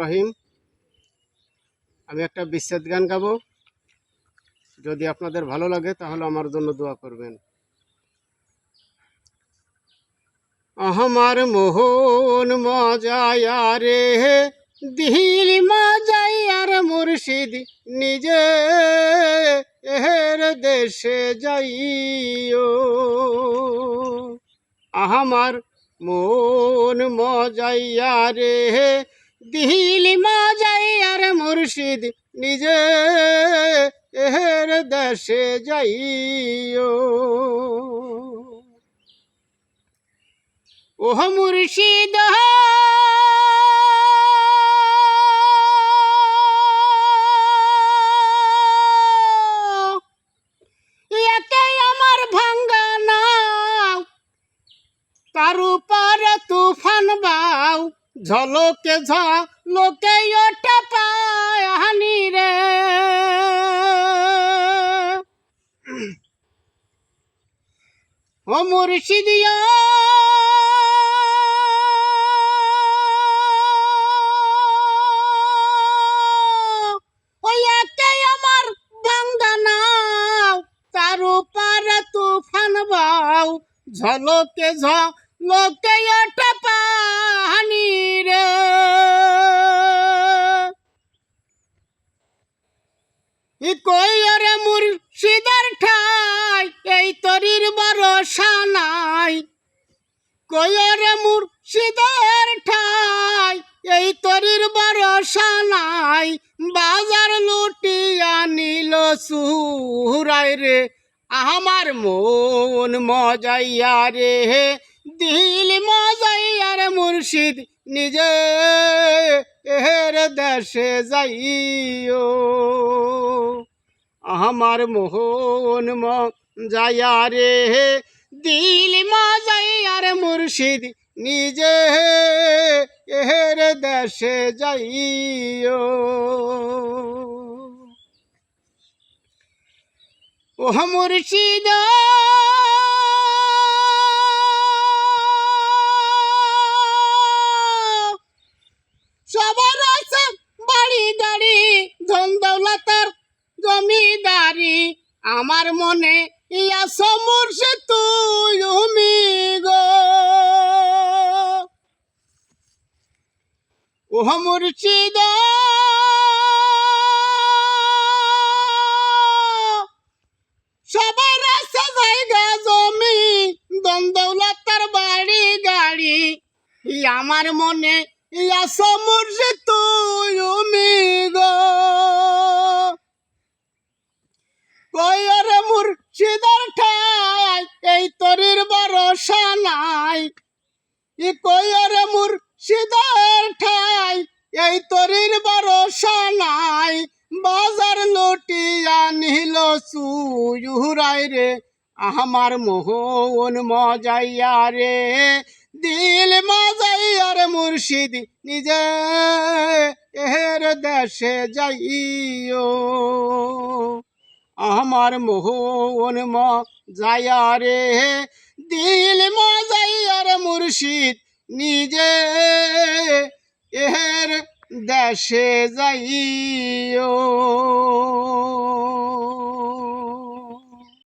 রহিম, আমি একটা বিচ্ছেদ গান গাবো। যদি আপনাদের ভালো লাগে তাহলে আমার জন্য দোয়া করবেন। আমার মোহন মজায়া রে, দিল মজায়ার মুর্শিদ নিজে এর দেশে যাইও। আমার মন মজাইয়া রে দিল আর মুর্শিদ নিজে এর দেশে যাইও। ওহ মুর্শিদ ঝলকে ঝলকে ওটা পাহানি রে। ও মুর্শিদিয়া ঝলকে ঝলকে ওটা ই কই রে মুর্শিদার ঠাই, এই তরির ভরসা নাই। কই রে মুর্শিদার ঠাই, এই তরির ভরসা নাই। বাজার লুটিয়া নিল সুরাই রে, আমার মন মজাইয়া রে। দিল মজাইয়া রে মুর্শিদ নিজে এর দেশে যাইও। আমার মোহন মজাইয়া রে। দিল মা যাইয়ার মুর্শিদ নিজে এর দেশে যাইও। ও মুর্শিদ আমার মনে ইয়া সমুর্শিদ তুই উমি গো। ওহ মুর্শিদ। সবার আছে জায়গা, জমি দন দৌলতার বাড়ি, গাড়ি। আমার মনে ইয়া সমুর্শিদ তুই ই কয়রে মুর্শিদার ঠাই, এই তরির ভরসা নাই। বাজার লুটিয়া নিল সুরাই রে, আমার মোহন মজাইয়া রে। দিল মজাইয়া রে মুর্শিদ নিজে এর দেশে যাইও। আমার মোহন মজাইয়া রে দিল মজাইয়া রে মুর্শিদ নিজে। এর দেশে যাইও।